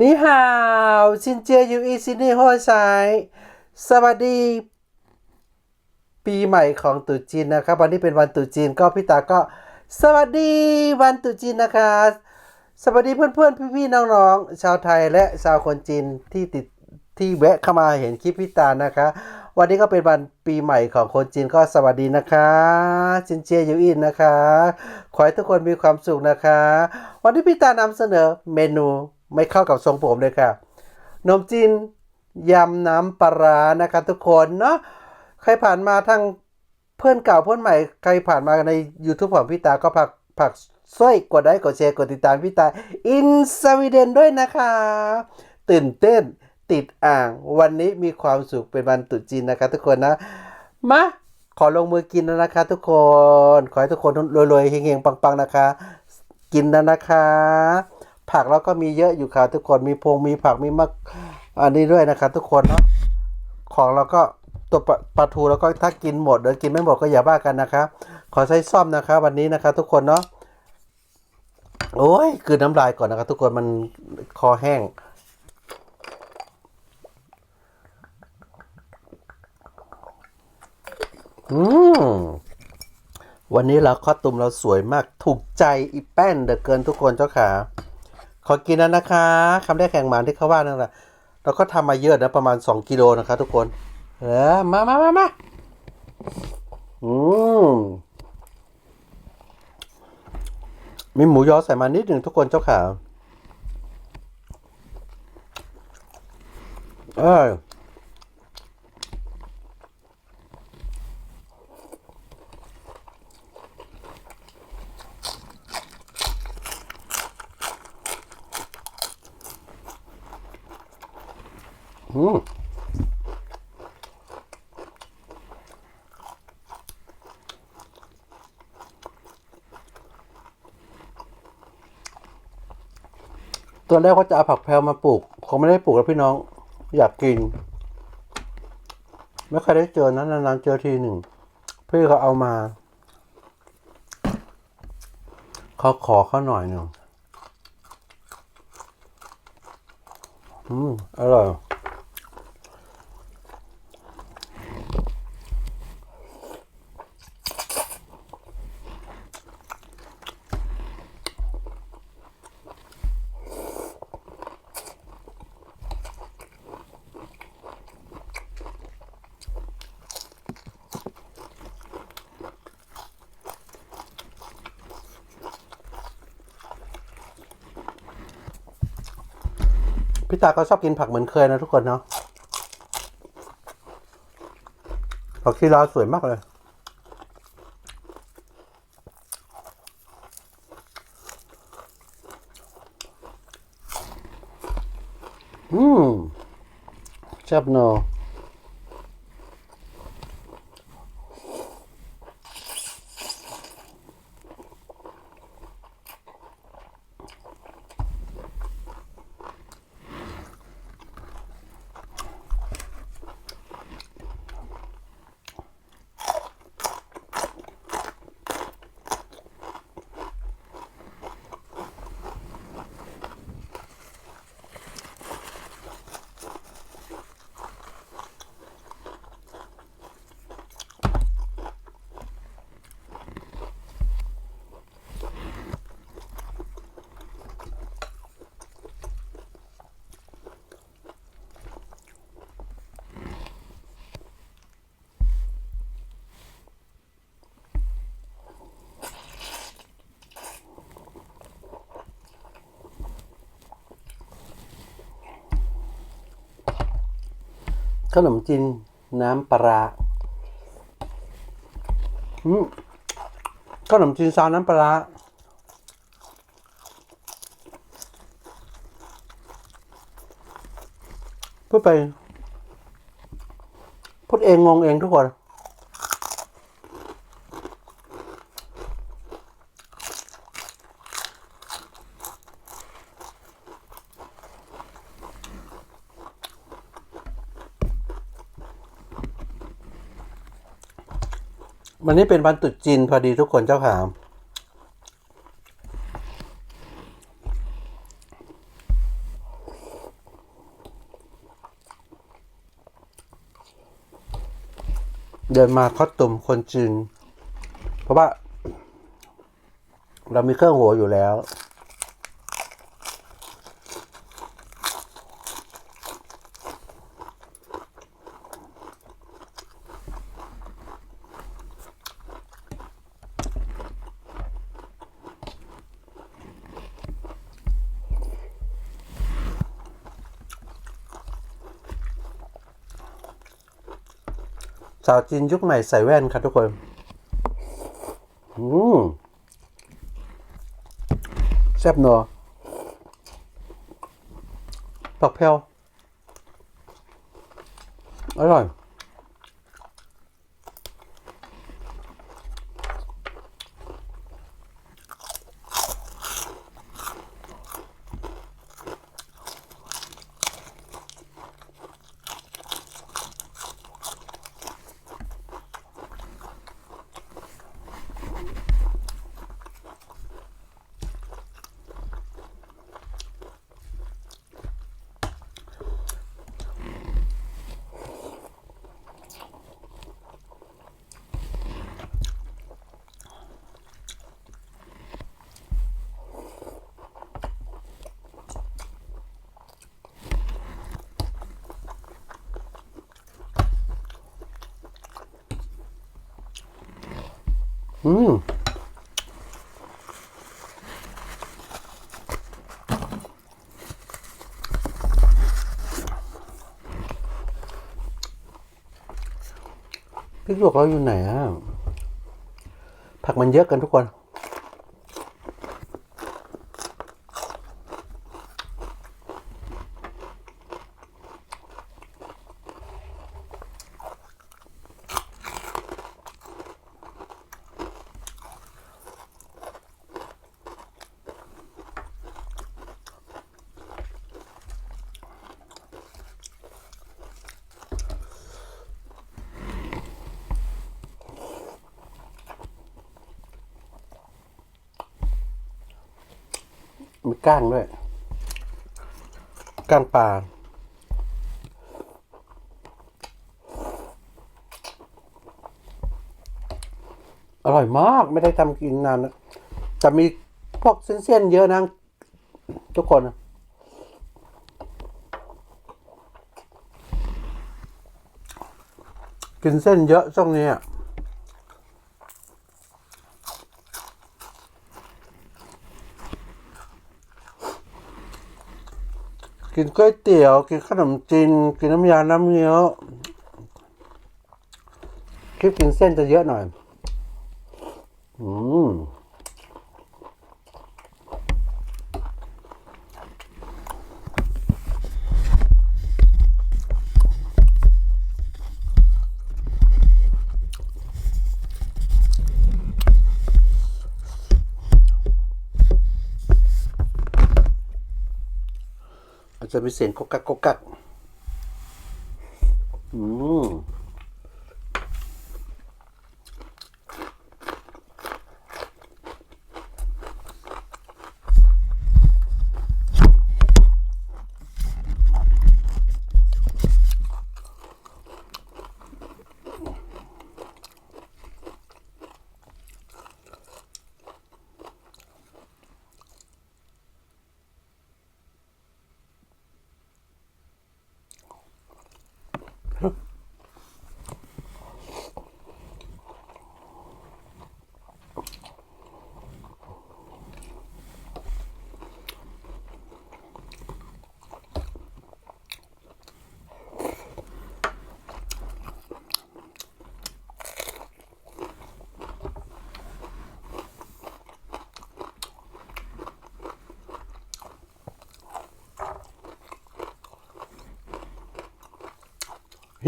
นี่ฮาวซินเจียยูอีซินี่โฮไซสวัสดี ปีใหม่ของตุจีนนะครับ วันนี้เป็นวันตุจีนก็พี่ตาก็ สวัสดีวันตุจีนนะคะสวัสดีเพื่อนๆพี่ๆน้องๆชาวไทยและชาวคนจีนที่ติดที่แวะเข้ามาเห็นคลิปพี่ตานะคะ วันนี้ก็เป็นวันปีใหม่ของคนจีนก็สวัสดีนะคะจินเจียยูอินนะคะ ขอให้ทุกคนมีความสุขนะคะ วันนี้พี่ตานำเสนอเมนู ไม่เข้ากับทรงผมเลยค่ะนมจีนยำน้ำปลาร้านะคะทุกคนเนาะใครผ่านมาทางเพื่อนเก่าเพื่อนใหม่ใครผ่านมาใน YouTube ของพี่ตาก็ผักผักช่วยกดไลค์กดแชร์กดติดตามพี่ตาอินสวีเดนด้วยนะคะ ตื่นเต้นติดอ่างวันนี้มีความสุขเป็นวันตรุษจีนนะคะทุกคนนะ มาขอลงมือกินแล้วนะคะ ทุกคน ขอให้ทุกคนรวยๆเฮงๆปังๆนะคะ กินแล้วนะคะ ผักเราก็มีเยอะอยู่ค่ะทุกคนมีพงมีผักมีมะอันนี้ด้วยนะคะทุกคนเนาะของเราก็ตัวปลาปลาทูแล้วก็ถ้ากินหมดหรือกินไม่หมดก็อย่าบ้ากันนะคะขอใช้ซ่อมนะคะวันนี้นะคะทุกคนเนาะโอ้ยคือน้ำลายก่อนนะคะทุกคนมันคอแห้ง อืมวันนี้เราคอตุมเราสวยมากถูกใจอีแป้นเดือเกินทุกคนเจ้าขา ขอกินแล้วนะคะคำได้แข่งหมานที่เขาว่านั่นแหละเราก็ทำมาเยอะนะประมาณ 2 กิโลนะคะทุกคน เออมามามามาอืมมีหมูยอใส่มานิดหนึ่งทุกคนเจ้าขาเออ ตอนแรกว่าจะเอาผักแพรวมาปลูกคงไม่ได้ปลูกแล้วพี่น้อง อยากกิน ไม่เคยได้เจอนะนานๆเจอทีหนึ่งพี่เขาเอามาเขาขอเขาหน่อยหนึ่งอืม อร่อย พี่ตาก็ชอบกินผักเหมือนเคยนะทุกคนเนาะผักชีลาวสวยมากเลยอืมชอบเนาะ ขนมจีนน้ำปลาร้าอืมขนมจีนซาวน้ำปลาร้าพูดไปพูดเองงงเองทุกคน วันนี้เป็นวันตรุษจีนพอดีทุกคนเจ้าข่ะเดินมาคอตุ่มคนจีนเพราะว่า เรามีเครื่องหัวอยู่แล้วาวจีนยุคใหม่ใส่แว่นครับทุกคน อืมแซ่บนัวผักเพลอร่อย อืมพริกหยวกเราอยู่ไหนอะผักมันเยอะกันทุกคน มีก้างด้วย ก้างปลาอร่อยมากไม่ได้ทำกินนานแล้วแต่มีพวกเส้นๆเยอะนะทุกคน กินเส้นเยอะช่วงนี้อะ กินก๋วยเตี๋ยว กินขนมจีนกินน้ำยาน้ำเงี้ยวคลิปกินเส้นจะเยอะหน่อย อืม จะมีเสียงกกกักกกกักอืม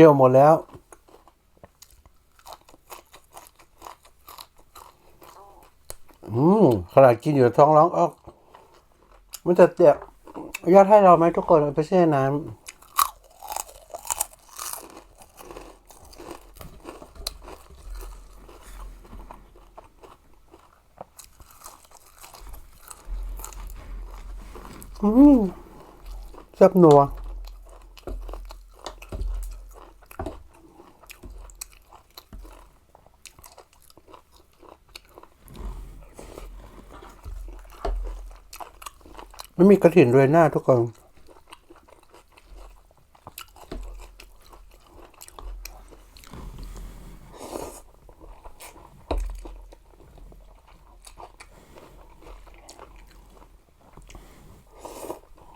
เหี่ยวหมดแล้ว อืมขนาดกินอยู่ท้องร้องออก มันจะเจ็บญาติให้เราไหมทุกคนไปแช่น้ำอืมแซ่บนัว ไม่มีกระถิ่นด้วยหน้าทุกคน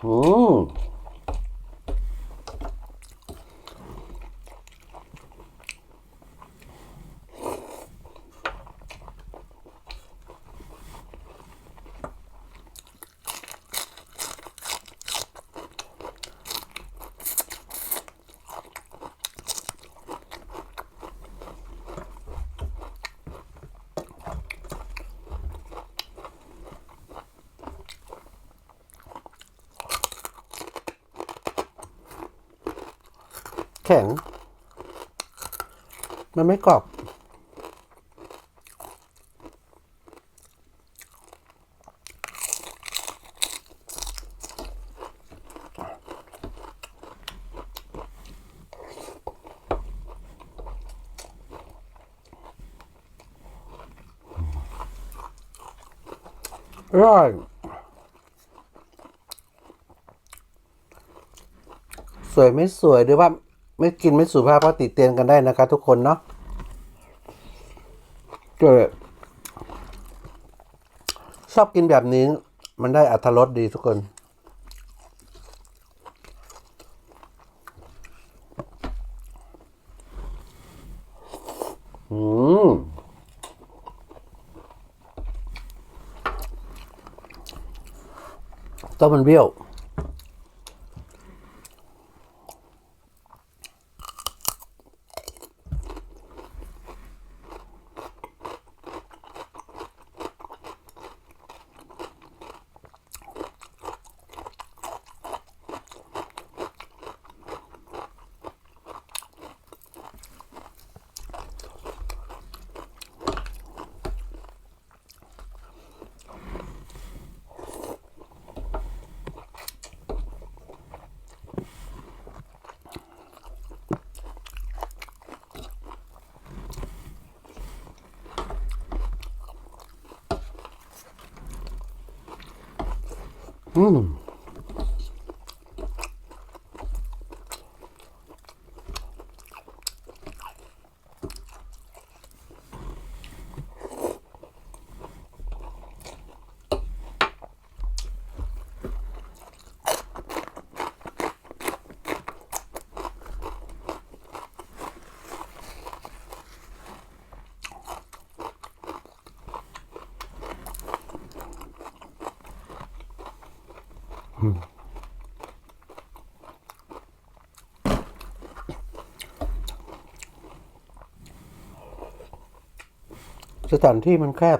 อืม แข็ง มันไม่กรอบ อร่อยสวยไม่สวยหรือว่า ไม่กินไม่สุภาพก็ติดเตียนกันได้นะคะทุกคนเนาะเกิดชอบกินแบบนี้มันได้อัตรสดีทุกคนอืมต้มมันเบี้ยว อื สถานที่มันแคบ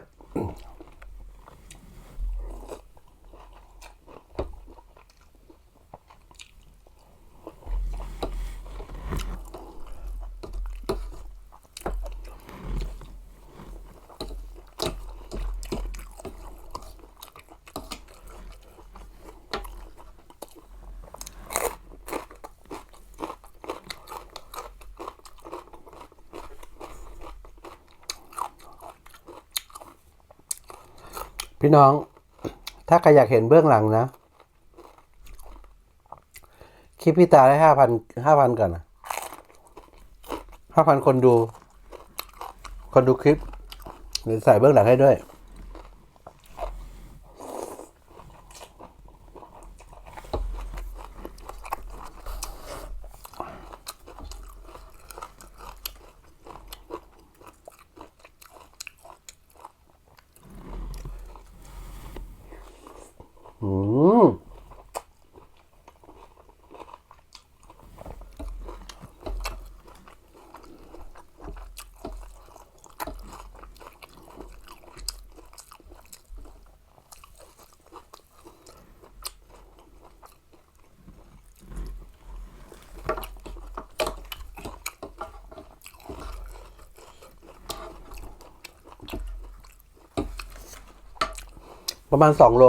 พี่น้อง ถ้าใครอยากเห็นเบื้องหลังนะ คลิปพี่ตาได้ห้าพันห้าพันก่อนนะห้าพันคนดู คนดูคลิปเดี๋ยวใส่เบื้องหลังให้ด้วย อืม ประมาณสองโล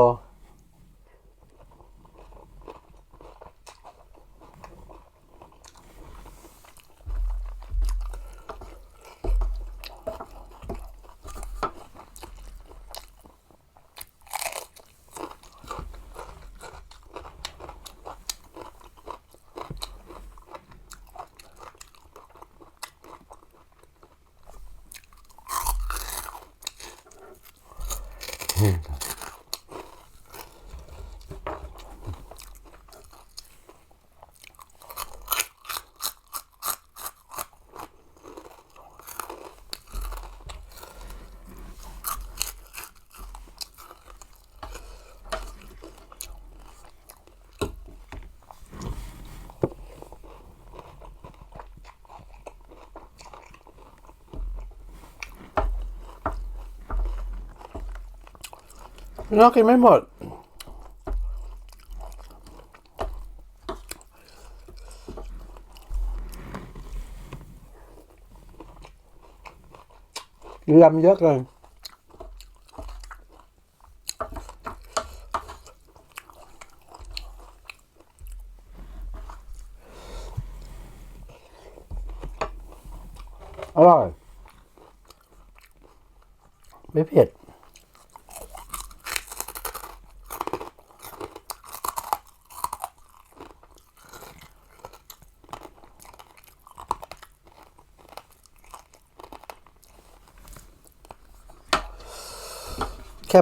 พี่น้องกินไม่หมดยำเยอะเลยอร่อย ไม่เผ็ด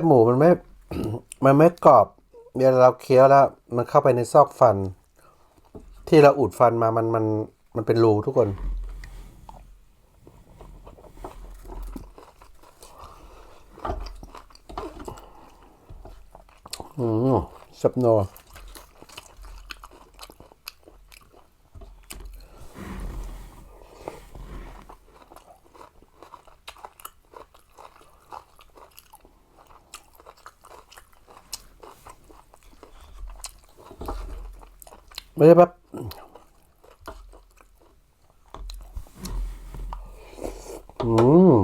บหมูมันไม่ มันไม่กรอบเวลาเราเคี้ยวแล้ว มันเข้าไปในซอกฟัน ที่เราอุดฟันมามันมันมันเป็นรูทุกคน อืมสับโน ไม่ได้แบบอืม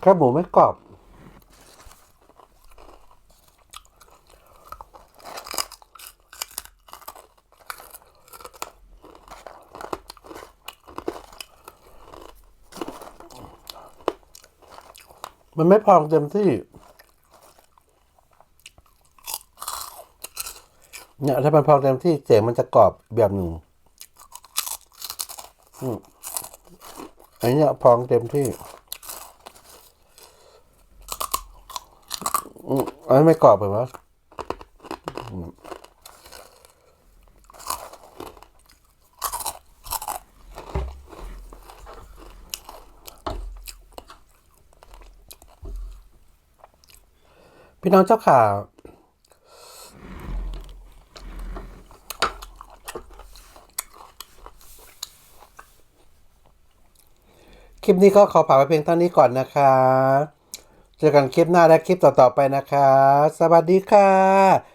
แคบหมูไม่กรอบมันไม่พองเต็มที่ เนี่ยถ้ามันพองเต็มที่เสียงมันจะกรอบแบบหนึ่งอันนี้พองเต็มที่อันนี้ไม่กรอบเหรอวะพี่น้องเจ้าข่าว ลิปนี้ก็ขอผ่านไปเพียงเท่านี้ก่อนนะคะ เจอกันคลิปหน้าและคลิปต่อๆไปนะคะ สวัสดีค่ะ